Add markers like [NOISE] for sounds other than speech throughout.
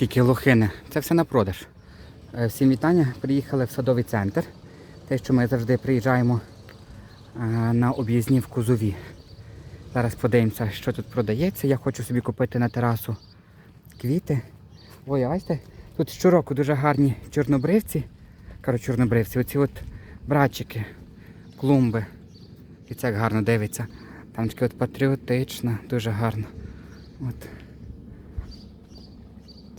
скільки лохини. Це все на продаж. Е, Всім вітання. Приїхали в садовий центр. Те, що ми завжди приїжджаємо е, на об'їзні в Кузові. Зараз подивимося, що тут продається. Я хочу собі купити на терасу квіти. Ой, бачите, тут щороку дуже гарні чорнобривці. Кажу, чорнобривці, оці от братчики, клумби. І це як гарно дивиться. Там от патріотично, дуже гарно. От.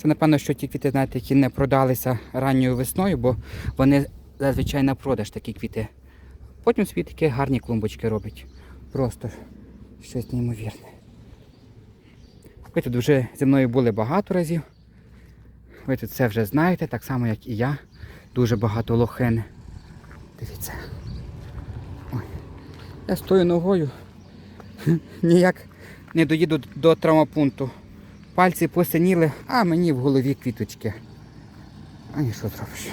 Це, напевно, що ті квіти, знаєте, які не продалися ранньою весною, бо вони зазвичай на продаж такі квіти. Потім собі такі гарні клумбочки робить. Просто щось неймовірне. Ви тут вже зі мною були багато разів. Ви тут все вже знаєте, так само, як і я. Дуже багато лохин. Дивіться. Ой. Я тою ногою [LAUGHS] ніяк не доїду до травмопункту. Пальці посиніли, а мені в голові квіточки. А ні, що зробиш?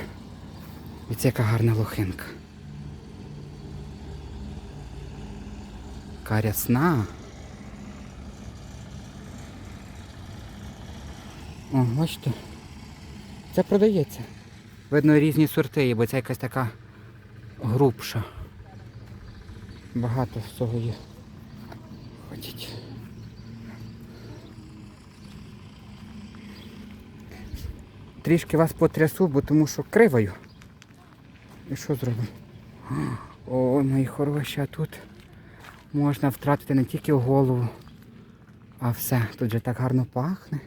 І це яка гарна лохинка. Яка рясна. О, бачите? Це продається. Видно різні сорти є, бо це якась така грубша. Багато всього є. Ходіть. Трішки вас потрясу, бо тому що кривою. І що зробимо? О, мої хороші, а тут можна втратити не тільки голову, а все. Тут же так гарно пахне.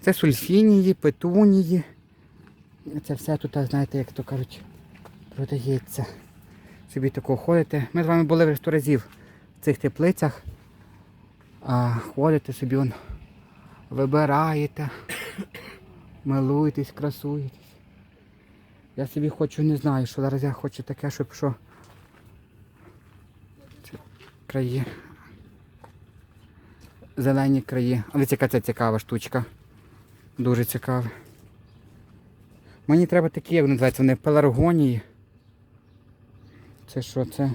Це сульфінії, петунії. Це все тут, знаєте, як то кажуть, продається. Собі тако ходите. Ми з вами були вже сто разів в цих теплицях. А ходите собі, он, вибираєте, милуєтесь, красуєтесь. Я собі хочу, не знаю, що зараз я хочу таке, щоб що. Це краї. Зелені краї. Але яка це цікава штучка. Дуже цікава. Мені треба такі, як називаються, вони пеларгонії. Це що це?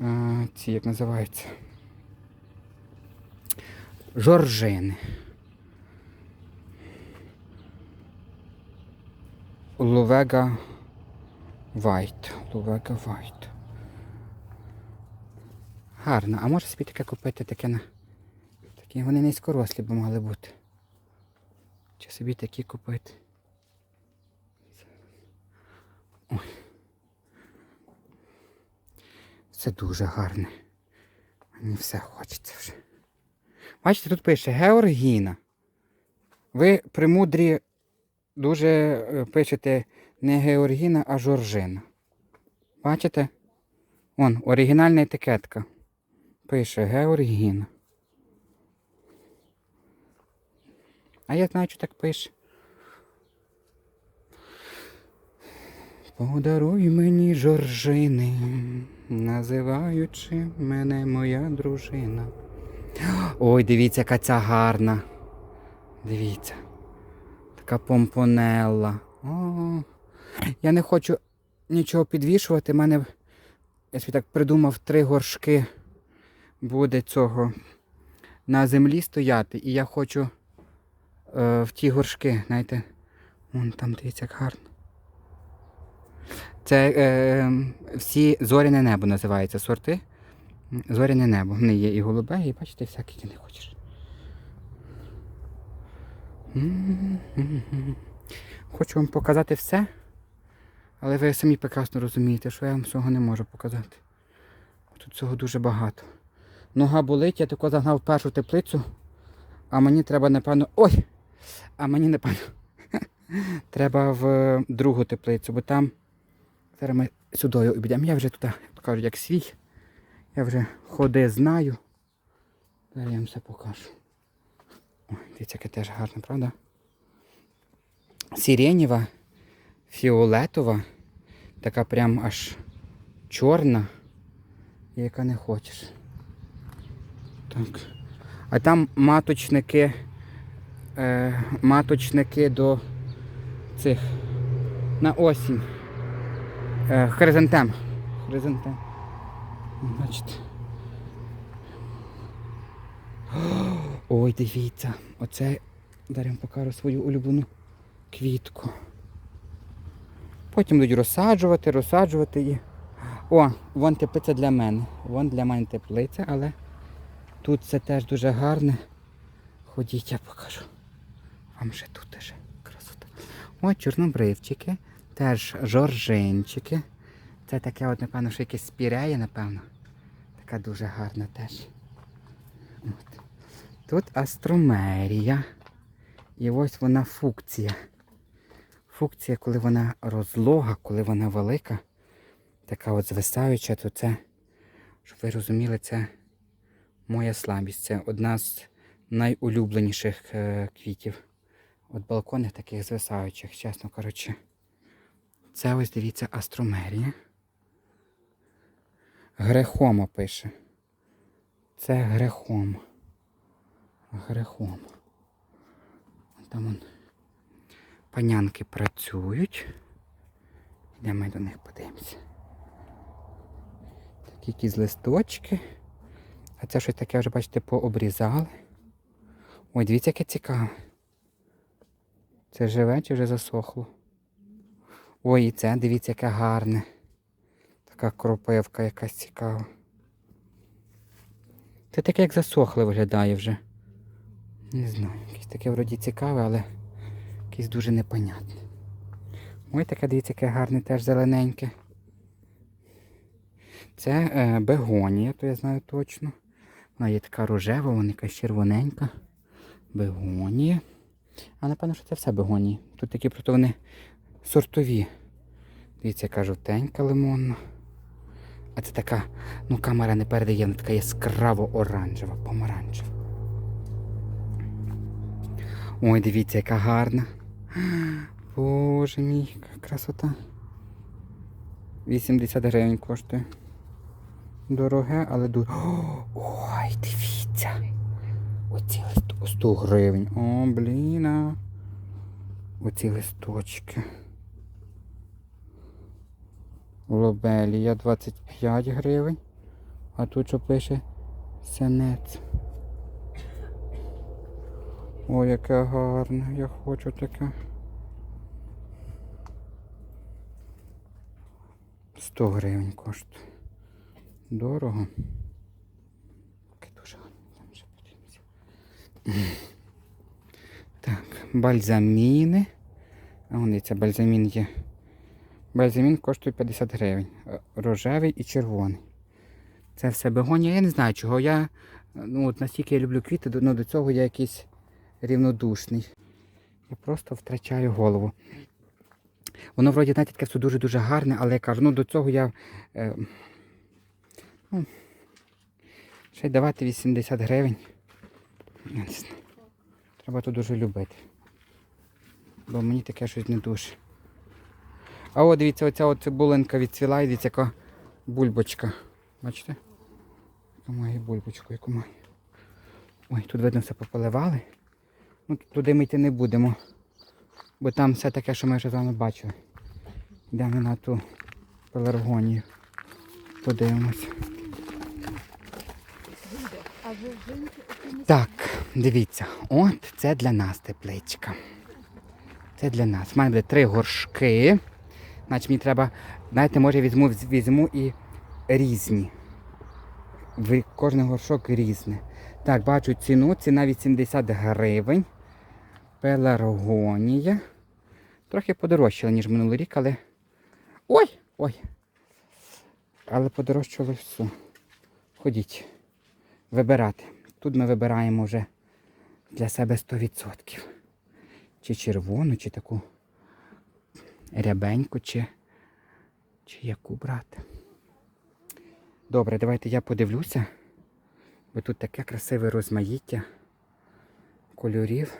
А, ці як називаються? Жоржини. Лувега Вайт. Лувега Вайт. Гарно. А може собі таке купити таке на. Такі вони низькорослі б могли бути. Чи собі такі купити? Ой. Це дуже гарне. Мені все хочеться вже. Бачите, тут пише Георгіна. Ви премудрі дуже е, пишете не Георгіна, а Жоржина. Бачите? Вон, оригінальна етикетка. Пише Георгіна. А я знаю, що так пише. Подаруй мені жоржини, називаючи мене моя дружина. Ой, дивіться, яка ця гарна. Дивіться. Така помпонелла. О, я не хочу нічого підвішувати. У мене, я собі так придумав, три горшки буде цього на землі стояти. І я хочу е, в ті горшки, знаєте, вон там дивіться, як гарно. Це е, всі зоряне небо називаються сорти. Зоряне небо. Вони є і голубе, і бачите, всякі які не хочеш. Хочу вам показати все, але ви самі прекрасно розумієте, що я вам всього не можу показати. Тут цього дуже багато. Нога болить, я тако загнав першу теплицю, а мені треба, напевно. Ой! А мені, напевно, [LAUGHS] треба в другу теплицю, бо там зараз ми сюди обійдемо. Я вже туди, кажуть, як свій. Я вже ходи знаю. Зараз я вам все покажу. Дивіться, яке теж гарне, правда? Сиренєва, фіолетова, така прям аж чорна, яка не хочеш. Так. А там маточники, е, маточники до цих на осінь. Е, хризантем. Хризантем. Бачите. Ой, дивіться, оце Зараз покажу свою улюблену квітку. Потім будуть розсаджувати, розсаджувати і. О, вон теплиця для мене. Вон для мене теплиця, але тут це теж дуже гарне. Ходіть, я покажу. Вам ще тут теж красота. О, чорнобривчики, теж жоржинчики. Це таке, от, напевно, що якесь спіреє, напевно. Така дуже гарна теж. От. Тут астромерія. І ось вона фукція. Фукція, коли вона розлога, коли вона велика, така от звисаюча, то це, щоб ви розуміли, це моя слабість. Це одна з найулюбленіших е, квітів. От балконних таких звисаючих, чесно коротше. Це ось дивіться астромерія. Грехома пише. Це грехом. Грехом. Там он панянки працюють. Йдемо ми до них подивимося. Такі якісь листочки. А це щось таке вже, бачите, пообрізали. Ой, дивіться, яке цікаве. Це живе чи вже засохло? Ой, і це, дивіться, яке гарне. Така кропивка якась цікава. Це таке як засохле виглядає вже. Не знаю, якесь таке вроді цікаве, але якесь дуже непонятне. Ой, таке, дивіться, яке гарне теж зелененьке. Це е, бегонія, то я знаю точно. Вона є така рожева, вона якась червоненька. Бегонія. А напевно, що це все бегонії. Тут такі просто вони сортові. Дивіться, яка жовтенька лимонна. А це така, ну камера не передає, вона така яскраво оранжева, помаранчева. Ой, дивіться, яка гарна. Боже мій, яка красота. 80 гривень коштує. Дороге, але дуже. Ой, дивіться. Оці лист... 100 гривень. О, блін. а. Оці листочки. Лобелія 25 гривень. А тут що пише сенець. Ой, яке гарне, я хочу таке. 100 гривень коштує. Дорого. Таке дуже гарно. Там ще подивимося. Так, бальзаміни. А вони це бальзамін є. Бальзамін коштує 50 гривень. Е, Рожевий і червоний. Це все бегонія. Я не знаю чого. Я ну, от настільки я люблю квіти, ну, до цього я якийсь рівнодушний. Я просто втрачаю голову. Воно вроді, знаєте, таке все дуже-дуже гарне, але я кажу, ну до цього я. Е, ну, ще й давати 80 гривень. Треба то дуже любити. Бо мені таке щось не дуже. А от дивіться, оця от цибулинка відцвіла і дивіться, яка бульбочка. Бачите? Яка має бульбочку, яку має. Ой, тут видно все пополивали. Ну, туди ми йти не будемо. Бо там все таке, що ми вже з вами бачили. Йдемо на ту пеларгонію. Подивимось. Так, дивіться, от це для нас тепличка. Це для нас. У мене буде три горшки. Значить мені треба, знаєте, може візьму, візьму і різні. Кожен горшок різний. Так, бачу ціну, ціна 80 гривень. Пеларгонія. Трохи подорожчала, ніж минулий рік, але. Ой! Ой! Але подорожчало все. Ходіть. Вибирати. Тут ми вибираємо вже для себе 100%. Чи червону, чи таку рябеньку, чи, чи яку брати. Добре, давайте я подивлюся. Бо тут таке красиве розмаїття кольорів,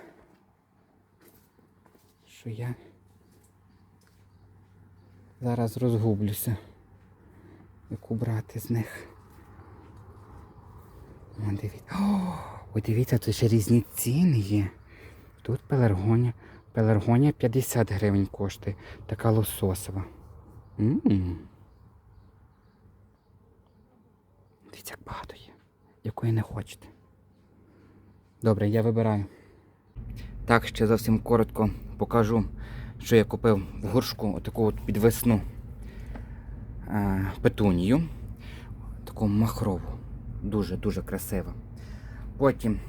що я зараз розгублюся, яку брати з них. О, дивіться. О, дивіться, тут ще різні ціни є. Тут пеларгонія. Пеларгонія 50 гривень коштує. Така лососова. М. Дивіться, як багато є. Якої не хочете. Добре, я вибираю. Так, ще зовсім коротко покажу, що я купив в горшку отаку от підвесну е, петунію. Таку махрову. Дуже-дуже красива. Потім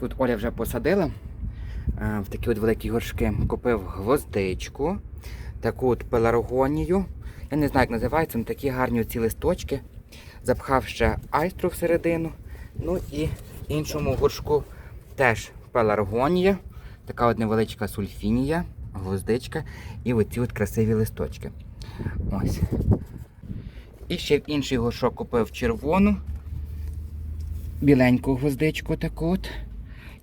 тут Оля вже посадила е, в такі от великі горшки. Купив гвоздичку, таку от пеларгонію. Я не знаю, як називається, але такі гарні ці листочки. Запхав ще айстру всередину. Ну і іншому горшку теж пеларгонія, така от невеличка сульфінія, гвоздичка і оці от красиві листочки. Ось. І ще в інший горшок купив червону, біленьку гвоздичку таку от.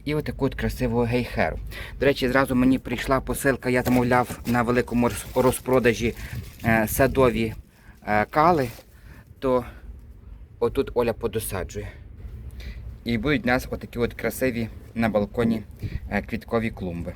І отаку от красиву гейхеру. До речі, зразу мені прийшла посилка, я замовляв на великому розпродажі е, садові е, кали, то отут Оля подосаджує. І будуть у нас отакі от красиві на балконі е, квіткові клумби.